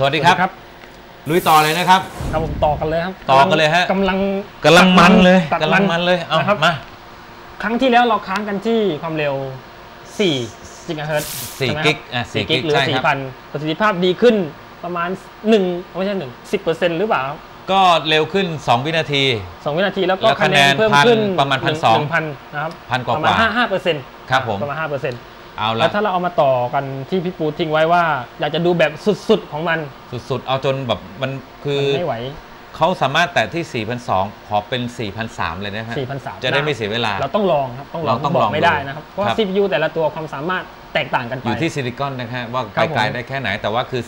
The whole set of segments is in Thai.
สวัสดีครับครับลุยต่อเลยนะครับครับผมต่อกันเลยครับต่อกันเลยฮะกำลังกำลังมันเลยตัดกำลังมันเลยเอานะครับมาครั้งที่แล้วเราค้างกันที่ความเร็ว4จิกะเฮิรตซ์สี่ใช่ไหมกิกครับอะสี่4กิกิกกหรือใช่ครับ4,000 ประสิทธิภาพดีขึ้นประมาณ 1 ไม่ใช่ 1 10เปอร์เซ็นต์หรือเปล่าครับก็เร็วขึ้น 2 วินาทีสองวินาทีแล้วก็แล้วคะแนนคะแนนเพิ่มพันขึ้นประมาณหนึ่ง1,200หนึ่งพันนะครับพันกว่าประมาณกว่าห้าห้าเปอร์เซ็นต์ครับผมประมาณห้า เปอร์เซ็นต์เอาแล้ละวถ้าเราเอามาต่อกันที่พี่ปูทิ้งไว้ว่า อยากจะดูแบบสุดๆของมัน สุดๆ เอาจนแบบมันคือมันไม่ไหวเขาสามารถแตะที่4,200ขอเป็น4,300เลยนะฮะ4,300จะได้ไม่เสียเวลา เราต้องลองครับ ต้องลองเราต้องบลอองกไม่ได้ดูนะครับ เพราะครับ CPU แต่ละตัวความสามารถแตกต่างกันไป อยู่ที่ซิลิคอนนะฮะว่าครับผมไกลๆได้แค่ไหน แต่ว่าคือ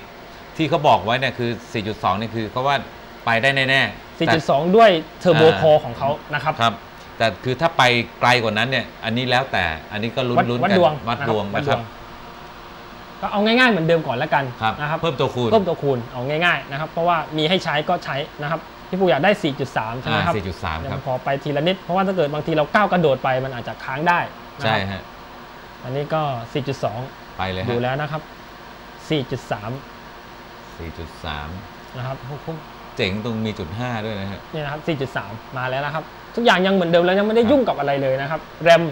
4 ที่เขาบอกไว้เนี่ยคือ 4.2 นี่คือเขาว่าไปได้แน่ๆแต่4.2 ด้วยเทอร์โบอ่าคอของเขานะครับครับ แต่คือถ้าไปไกลกว่านั้นเนี่ย อันนี้แล้วแต่อันนี้ก็ลุ้นวัดลุ้นวัดกันดวงวัดดวงวันะครับก็เอาง่ายๆเหมือนเดิมก่อนแล้วกันครับนะครับเพิ่มตัวคูณเพิ่มตัวคูณเอาง่ายๆนะครับเพราะว่ามีให้ใช้ก็ใช้นะครับพี่ปูอยากได้ 4.3 ใช่ไหมครับอ่า4.3เดี๋ยวครับพอไปทีละนิด เพราะว่าถ้าเกิดบางทีเราก้าวกระโดดไปมันอาจจะค้างได้นะใช่ครับฮะอันนี้ก็ 4.2 ไปเลยดูฮะแล้วนะครับ 4.3 4.3 นะครับเจ๋งตรงมีจุด5ด้วยนะฮะนี่นะครับ 4.3 มาแล้วนะครับ ทุกอย่างยังเหมือนเดิมแล้วยังไม่ได้ยุ่งกับอะไรเลยนะครับ แรม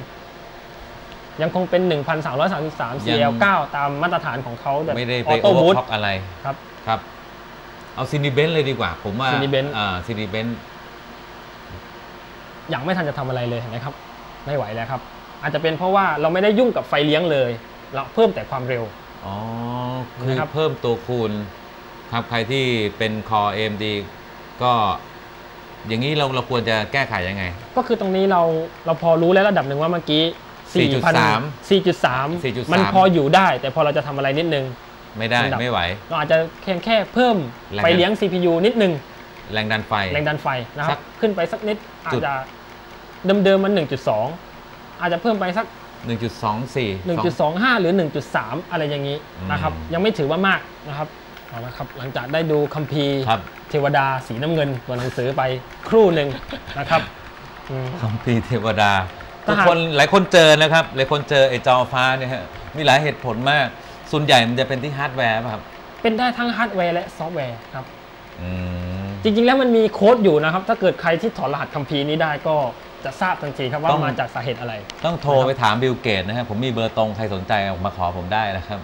ยังคงเป็น 1,333 CL9 ตามมาตรฐานของเขาแบบไม่ได้อไปอโอโต้เวอบูร์ทคล็อกอะไรครับครับ เอาซินิเบนเลยดีกว่า ผมว่า Cinebench อ่าซินิเบนยังไม่ทันจะทำอะไรเลยเห็นไหมครับ ไม่ไหวแล้วครับ อาจจะเป็นเพราะว่าเราไม่ได้ยุ่งกับไฟเลี้ยงเลย เราเพิ่มแต่ความเร็วอ๋อคือนะครับเพิ่มตัวคูณครับใครที่เป็นคอ AMD ก็ อย่างนี้เราเราควรจะแก้ไขยังไง ก็คือตรงนี้เราเราพอรู้แล้วระดับหนึ่งว่าเมื่อกี้4.3 4.3 4.3มันพออยู่ได้ แต่พอเราจะทำอะไรนิดนึง ไม่ได้อันดับไม่ไหวเราอาจจะแค่แค่เพิ่มแรงไฟเลี้ยง CPU นิดนึง แรงดันไฟ แรงดันไฟนะคสัรับกขึ้นไปสักนิดอาจจุดจะเดิมๆมัน 1.2 อาจจะเพิ่มไปสัก 1.24 1.25 หรือ 1.3 อะไรอย่างนี้นะครับอืมยังไม่ถือว่ามากนะครับ เอาละครับหลังจากได้ดูคัมภีร์ครับ เทวดาสีน้ำเงินตัวหนังสือไปครู่หนึ่งนะครับอืม คำพีร์เทวดาถ้าทุกหากคนหลายคนเจอนะครับหลายคนเจอไอ้จอฟ้าเนี่ยฮะมีหลายเหตุผลมาก ส่วนใหญ่มันจะเป็นที่ฮาร์ดแวร์ป่ะครับเป็นได้ทั้งฮาร์ดแวร์และซอฟต์แวร์ครับ อืม จริงๆ แล้วมันมีโค้ดอยู่นะครับ ถ้าเกิดใครที่ถอดรหัสคัมภีร์นี้ได้ก็จะทราบทันทีครับว่าต้อง มาจากสาเหตุอะไร ต้องโทรไปถามบิลเกตนะครับผมมีเบอร์ตรงใครสนใจออกมาขอผมได้นะครับ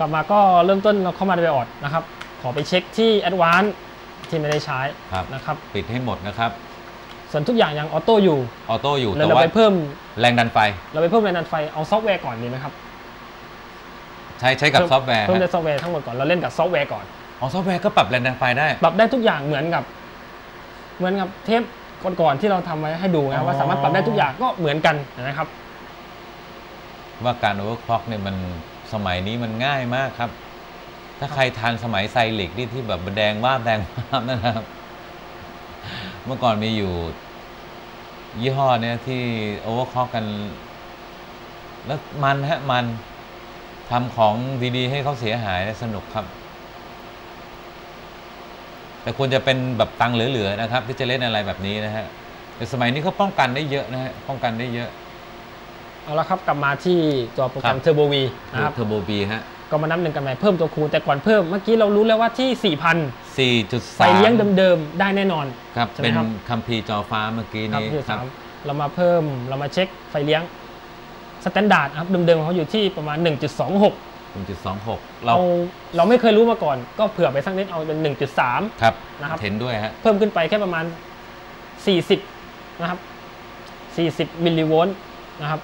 กลับมาก็เริ่มต้นเราเข้ามาในไบออดนะครับ ขอไปเช็คที่ Advanced ที่ไม่ได้ใช้ครับนะครับ ปิดให้หมดนะครับ ส่วนทุกอย่างยังออโต้อยู่ ออโต้อยู่แล้วแต่เราว่าไปเพิ่มแรงดันไฟ เราไปเพิ่มแรงดันไฟ เอาซอฟต์แวร์ก่อนดีไหมครับ ใช้ใช้กับซอฟต์แวร์ เพิ่มฮะในซอฟต์แวร์ทั้งหมดก่อน เราเล่นกับซอฟต์แวร์ก่อน อ๋อซอฟต์แวร์ก็ปรับแรงดันไฟได้ ปรับได้ทุกอย่างเหมือนกับ เหมือนกับเทปก่อนๆที่เราทำไว้ให้ดูนะอ๋อว่าสามารถปรับได้ทุกอย่างก็เหมือนกันนะครับ ว่าการโอเวอร์คล็อกเนี่ยมัน สมัยนี้มันง่ายมากครับ ถ้าใครทันสมัยไซลิกที่ที่แบบแดงว่าบแดงว่าบนะครับ เมื่อก่อนมีอยู่ ยี่ห้อเนี่ยที่โอเวอร์คล็อกกัน แล้วมันฮะมันทำของดีๆ ให้เขาเสียหายสนุกครับ แต่ควรจะเป็นแบบตังเหลือๆนะครับ ที่จะเล่นอะไรแบบนี้นะฮะแต่สมัยนี้เขาป้องกันได้เยอะนะฮะป้องกันได้เยอะ เอาละครับกลับมาที่ตัวโปรแกรมครับ Turbo V นะครับเทอร์โบบีฮะก็มานับหนึ่งกันใหม่เพิ่มตัวคูณแต่ก่อนเพิ่มเมื่อกี้เรารู้แล้วว่าที่ 4,000 4.3ไฟเลี้ยงเดิมๆ ได้แน่นอนครับใช่ไหมเป็นครับคัมภีร์จอฟ้าเมื่อกี้ครับนี้ที่ครัสาบมเรามาเพิ่มเรามาเช็คไฟเลี้ยงสแตนดาร์ดครับเดิมๆของเขาอยู่ที่ประมาณ 1.26 1.26เราเราเราไม่เคยรู้มาก่อน ก็เผื่อไปสักนิดเอาเป็น 1.3 ครับนะครับเห็นด้วยฮะเพิ่มขึ้นไปแค่ประมาณ 40 นะครับ 40 มิลลิโวลต์นะครับ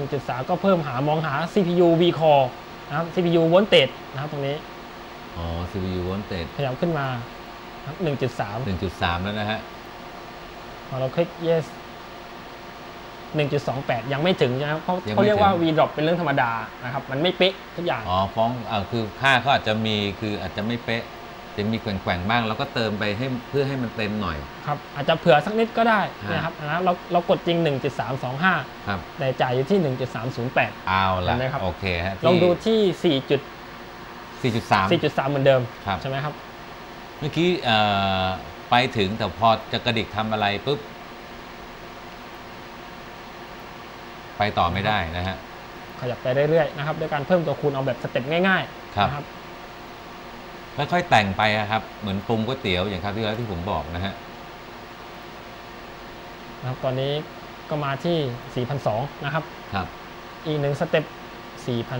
1.3 ก็เพิ่มหามองหา CPU V Core นะครับ CPU Voltage นะครับตรงนี้ อ๋อ CPU voltage ขยับขึ้นมาครับ1.3 1.3 แล้วนะฮะพอเราคลิก yes 1.28 ยังไม่ถึงใช่ไหมครับเขายังไม่เขาเรียกว่า ถึง V drop เป็นเรื่องธรรมดานะครับ มันไม่เป๊ะทุกอย่าง อ๋อฟ้องอ่าคือค่าเขาอาจจะมีคืออาจจะไม่เป๊ะ จะมีแกว่งๆบ้างแล้วก็เติมไปให้เพื่อให้มันเต็มหน่อยครับอาจจะเผื่อสักนิดก็ได้ฮะนะครับนะเราเรากดจริง 1.325ครับแต่จ่ายอยู่ที่ 1.308เอาละเห็นไหมครับโอเคฮะลองดูที่4.3 4.4.3 เหมือนเดิมครับใช่ไหมครับเมื่อกี้เอ่อไปถึงแต่พอจะกระดิกทำอะไรปุ๊บไปต่อไม่ได้นะฮะขยับไปเรื่อยๆนะครับด้วยการเพิ่มตัวคูณเอาแบบสเต็ปง่ายครับนะครับ ค่อยๆแต่งไปอะครับ เหมือนปรุงก๋วยเตี๋ยวอย่างครับที่แล้วที่ผมบอกนะฮะนะครับตอนนี้ก็มาที่4,200นะครับ ครับ อีกหนึ่งสเต็ป4,003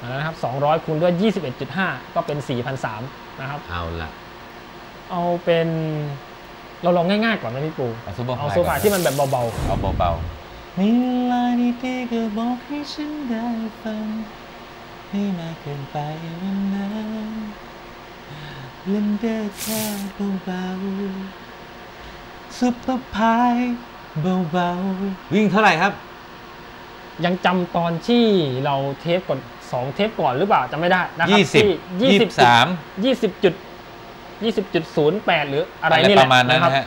มาแล้วนะครับ 200 คูณด้วย 21.5 ก็เป็น 4,003นะครับ เอาละเอาเป็นเราลองง่ายๆก่อนไหมพี่ปู เอาซูเปอร์เอาไฮโซฟาที่มันแบบเบาเอาเบาๆมีลายดีๆก็บอกให้ฉันได้ฟัง ให้มากเกินไปวันนั้นเล่นได้แค่เบาๆซุปเปอร์พายเบาๆวิ่งเท่าไหร่ครับๆยังจำตอนที่เราเทปก่อนสองเทปก่อนหรือเปล่าจำไม่ได้นะครัยี่สิบที่ยี่สิบสามยี่สิบจุดยี่สิบจุดศูนย์แปดหรืออะไรนี่แหปละระมาณนั้นนะครับนะฮะ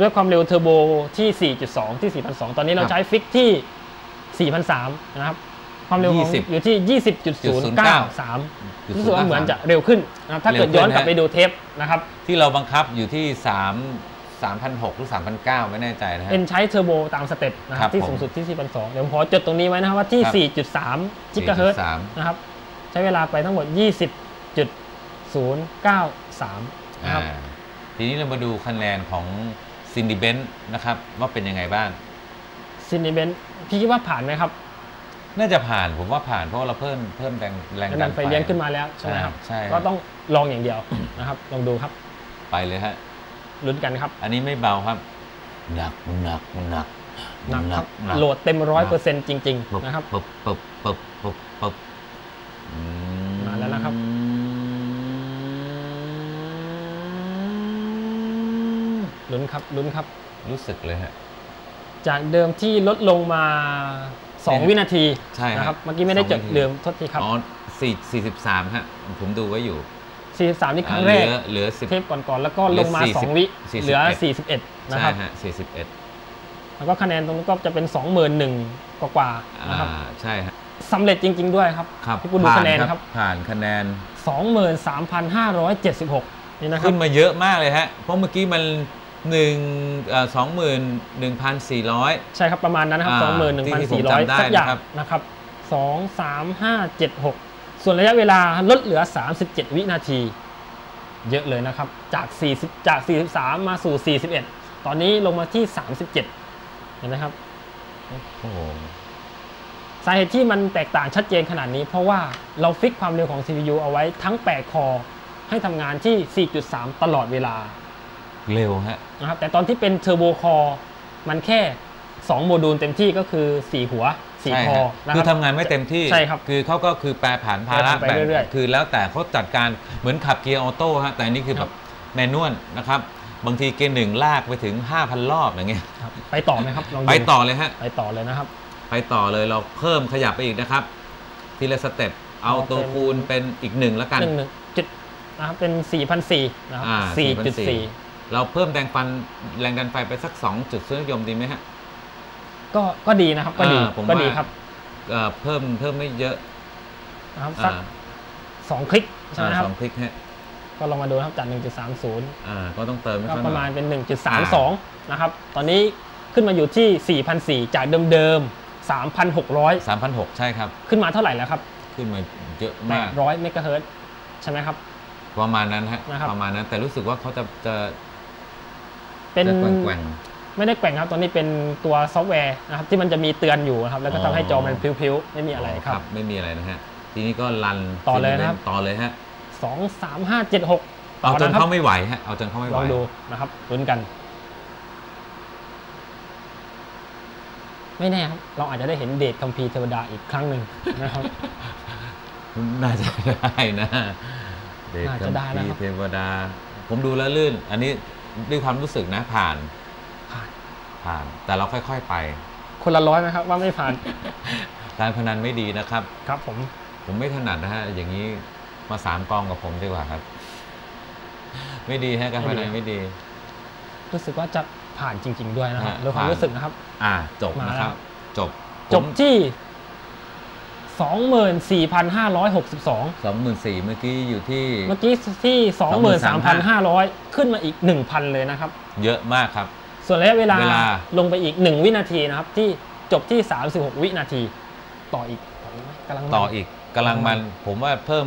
ด้วยความเร็วเทอร์โบที่ 4.2 ที่ 4,200 ตอนนี้เราครับใช้ฟิกที่ 4,300 นะครับ ความเร็วของ20อยู่ที่ 20.093รู้สึกว่าเหมือนจะเร็วขึ้นนะครับถ้าเกิดเร็วขึ้นย้อนกลับฮะไปดูเทปนะครับ ที่เราบังคับอยู่ที่ 3 3,600หรือ3,900ไม่แน่ใจนะฮะเป็นใช้เทอร์โบตามสเต็ปนะคครัรับบที่ผมสูงสุดที่ 4,200 เดี๋ยวผมขอจดตรงนี้ไว้นะครับว่าที่ครับ4.3กิกะเฮิรตซ์4.3นะครับใช้เวลาไปทั้งหมด 20.093 นะครับอ่าทีนี้เรามาดูคะแนนของซินดิเบนนะครับว่าเป็นยังไงบ้างซินิเบนพี่คิดว่าผ่านไหมครับ น่าจะผ่านผมว่าผ่านเพราะว่าเราเพิ่มเพิ่มแรงแรงดัดันนไฟเลี้ยงขึ้นมาแล้วใช่ไหมครับใช่ก็ต้องลองอย่างเดียวนะครับลองดูครับ ไปเลยฮะลุ้นกันครับ อันนี้ไม่เบาครับหนักหนักหนักหนักครับหนักโหลดเต็มร้อยเปอร์เซ็นต์จริงปึ๊บๆนะครับปึ๊บปึ๊บปึ๊บปึ๊บปึ๊บอืมาแล้วนะครับลุ้นครับลุ้นครับ รู้สึกเลยฮะจากเดิมที่ลดลงมา 2 วินาทีใช่ครับนะครับ เมื่อกี้ไม่ได้จดสองวินาทีเดิมโทษทีครับ อ๋อสี่สี่สิบสามฮะผมดูไว้อยู่ 43 นี่ครั้งอ่าแรก เหลือเหลือสิบเทปก่อนๆ แล้วก็ลงมาเหลือ2วิ40เหลือ 41 41นะใช่ครับฮะสี่สิบเอ็ดแล้วก็คะแนนตรงนี้ก็จะเป็น 21,000กว่าๆนะครับใช่ฮะสำเร็จจริง ๆ ด้วยครับครับพี่กูดูผ่าคะแนนครับ ผ่านคะแนน 23,576 นี่นะครับ ขึ้นมาเยอะมากเลยฮะ เพราะเมื่อกี้มัน หนึ่งสองหมื่นหนึ่งพันสี่ร้อยใช่ครับประมาณนั้นนะครับอ่าที่ที่ผมจำได้21,400สักอย่างนะครับนะครับ2 3 5 7 6ส่วนระยะเวลาลดเหลือ 37 วินาที เยอะเลยนะครับ จาก 40 จาก 43 มาสู่ 41 ตอนนี้ลงมาที่ 37 เห็นไหมครับโอ้โหสาเหตุที่มันแตกต่างชัดเจนขนาดนี้ เพราะว่าเราฟิกความเร็วของ CPU เอาไว้ทั้ง 8 คอ ให้ทำงานที่ 4.3 ตลอดเวลา เร็วฮะ นะครับแต่ตอนที่เป็นเทอร์โบคอมันแค่ 2 โมดูลเต็มที่ก็คือ 4 หัวใช่4คอฮะนะคืคอรับทำงานไม่เต็มที่ใช่ครับคือเขาก็คือแปรผันภาระแปรผันไปแบ่งเรื่อยๆคือแล้วแต่เขาจัดการเหมือนขับเกียร์ออโต้ฮะแต่อันนี้คือคแบรับบแมนนวลนะครับบางทีเกียร์หนึ่งลากไปถึง 5,000 รอบอย่างเงี้ยครับไปต่อไหมครับลองดูไปต่อเลยฮะไปต่อเลยนะครับ ไปต่อเลยเราเพิ่มขยับไปอีกนะครับ ทีละสเต็ปเอาเอาเป็นตัวคูณเป็นอีกหนึ่งแล้วกันหนึ่งหนึ่งจุดนะครับเป็น4,004นะครับอ่า4.4 เราเพิ่มแรงฟันแรงดันไฟไปสัก 2 จุดซึ่งนิยมดีไหมฮะ ก็ก็ดีนะครับ ก็ดีอ่าผมก็ว่าดีครับเอ่อเพิ่มเพิ่มไม่เยอะนะครับสักอ่าสองคลิกใช่ไหมคอ่ารับสองคลิกฮะก็ลองมาดูนะครับจาก1.30อ่าก็ต้องเติมให้ก็เขาหปน่ระมาอณยเป็น 1.32 นะครับ ตอนนี้ขึ้นมาอยู่ที่4,004จากเดิมๆ3,600 3,600 ใช่ครับ ขึ้นมาเท่าไหร่แล้วครับ ขึ้นมาเยอะมาก800เมกะเฮิรตซ์ใช่ไหมครับ ประมาณนั้นฮะนะครับประมาณนั้นแต่รู้สึกว่าเขาจะจะ เป็นจะแกว่งไม่ได้แกว่งครับตอนนี้เป็นตัวซอฟต์แวร์นะครับที่มันจะมีเตือนอยู่นะครับแล้วก็อ๋อทำให้จอมันพลิ้วๆไม่มีอะไรครับ ไม่มีอะไรนะฮะทีนี้ก็รันต่อเลยนะครับต่อเลยฮะ2 3 5 7 6ต่เอาอจนนะครับเข้าไม่ไหวฮะเอาจนเข้าไม่ไหลวองดูนะครับลุ้นกัน ไม่แน่ครับเราอาจจะได้เห็นเดทคัมภีร์เทวดาอีกครั้งหนึ่งนะครับน่าจะได้นะ เด็กน่าจะได้นะครับเทวดา ผมดูแล้วลื่น อันนี้ ด้วยความรู้สึกนะผ่านผ่าน ผ่าน แต่เราค่อย ๆไป คนละร้อยไหมครับ ว่าไม่ผ่าน การพนันไม่ดีนะครับ ครับผม ผมไม่ถนัดนะฮะ อย่างนี้มาสามกองกับผมดีกว่าครับ ไม่ดีฮะการพนันไม่ดี รู้สึกว่าจะผ่านจริง ๆ ด้วยนะครับฮะโดยความผ่านรู้สึกนะครับ อ่า จบมานะแล้วครับ จบ จบที่ 24,562สองหมื่นสี่เมื่อกี้อยู่ที่เมื่อกี้ที่ 23,500 ขึ้นมาอีก 1,000 เลยนะครับ เยอะมากครับ ส่วนระยะเวลาเวลาลงไปอีก 1 วินาทีนะครับ ที่จบที่ 36 วินาที ต่ออีกต่ออีกไหมกำลังมันต่ออีกกำลังมันผมว่าเพิ่ม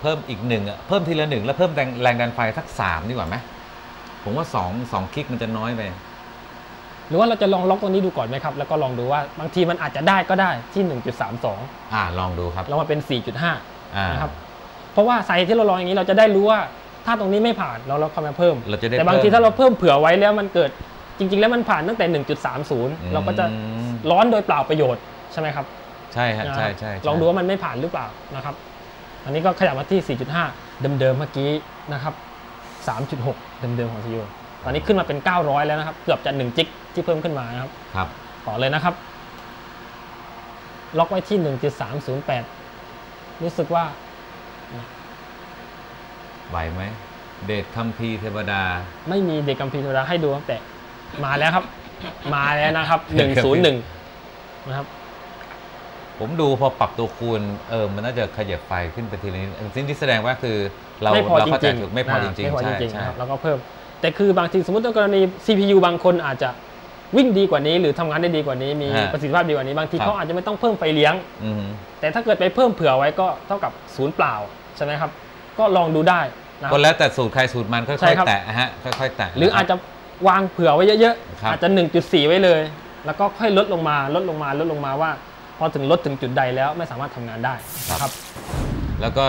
เพิ่มอีกหนึ่งอะเพิ่มทีละหนึ่งแล้วเพิ่มแรงแรงดันไฟสักสามดีกว่าไหมผมว่าสองสองคลิกมันจะน้อยไป หรือว่าเราจะลองล็อกตรงนี้ดูก่อนไหมครับแล้วก็ลองดูว่าบางทีมันอาจจะได้ก็ได้ที่ 1.32 อ่าลองดูครับลองมาเป็น 4.5อ่านะครับเพราะว่าไซส์ที่เราลองอย่างนี้เราจะได้รู้ว่าถ้าตรงนี้ไม่ผ่านเราเราเข้ามาเพิ่มเราจะได้แต่บางทีพิ่มถ้าเราเพิ่มเผื่อไว้แล้วมันเกิดจริง ๆ แล้วมันผ่านตั้งแต่ 1.30 เราก็จะอืมร้อนโดยเปล่าประโยชน์ใช่ไหมครับใช่ฮะนะครับใช่ใช่ใช่ลองดูว่ามันไม่ผ่านหรือเปล่านะครับ อันนี้ก็ขยับมาที่ 4.5 เดิมๆเมื่อกี้นะครับ 3.6 เดิมๆของซีอ ตอนนี้ขึ้นมาเป็น 900 แล้วนะครับ เกือบจะ1จิกที่เพิ่มขึ้นมานะครับครับต่อเลยนะครับ ล็อกไว้ที่ 1.308 รู้สึกว่าไหวไหมเดชคัมภีร์เทวดา ไม่มีเด็กกัมพีร์ธรรมดาให้ดูครับแต่มาแล้วครับ มาแล้วนะครับเด็กกัมพีร์101 นะครับ ผมดูพอปรับตัวคูณเออมันน่าจะขยับไฟขึ้นไปทีละนิดสิ่งที่แสดงว่าคือ เราไม่พอเราจเข้าใจริงถูกๆไม่พอจนะริงไม่พอๆจใช่ริงๆใช่นะครับแล้วก็เพิ่ม แต่คือบางทีสมมติในกรณี CPU บางคนอาจจะวิ่งดีกว่านี้ หรือทำงานได้ดีกว่านี้มีฮะประสิทธิภาพดีกว่านี้บางทีครับเขาอาจจะไม่ต้องเพิ่มไฟเลี้ยงอืมแต่ถ้าเกิดไปเพิ่มเผื่อไว้ก็เท่ากับศูนย์เปล่าใช่ไหมครับ ก็ลองดูได้นะคก็รับแล้วแต่สูตรใครสูตรมันค่ใช่อยครับๆแตะฮะค่อยๆแตะหรืออาจจะวางเผื่อไว้เยอะครับๆอาจจะ 1.4 ไว้เลย แล้วก็ค่อยลดลงมาลดลงมาลดลงมาว่า พอถึงลดถึงจุดใดแล้วไม่สามารถทำงานได้นะครับ แล้วก็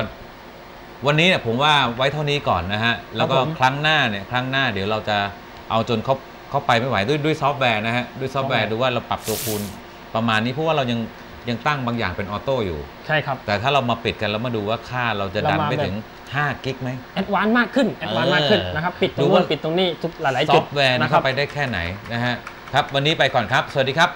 วันนี้เนี่ยผมว่าไว้เท่านี้ก่อนนะฮะ แล้วก็ผมครั้งหน้าเนี่ยครั้งหน้าเดี๋ยวเราจะเอาจนเขาเขาไปไม่ไหวด้วยด้วยซอฟต์แวร์นะฮะ ด้วยซอฟต์แวร์ซอฟต์แวร์ดูว่าเราปรับตัวคูณประมาณนี้เพราะว่าเรายังยังตั้งบางอย่างเป็นออโต้อยู่ ใช่ครับ แต่ถ้าเรามาปิดกันแล้วมาดูว่าค่าเราจะดันเรามาไปแบบถึง5กิกไหมแอดวานซ์มากขึ้นแอดวานซ์มากขึ้นเออนะครับปิดตรงดูนู้ว่านปิดตรงนี้ทุกหลายซๆจุอดฟต์แวร์นี่นะครัเข้าไปได้แค่ไหนนะฮะครับวันนี้ไปก่อนครับ สวัสดีครับ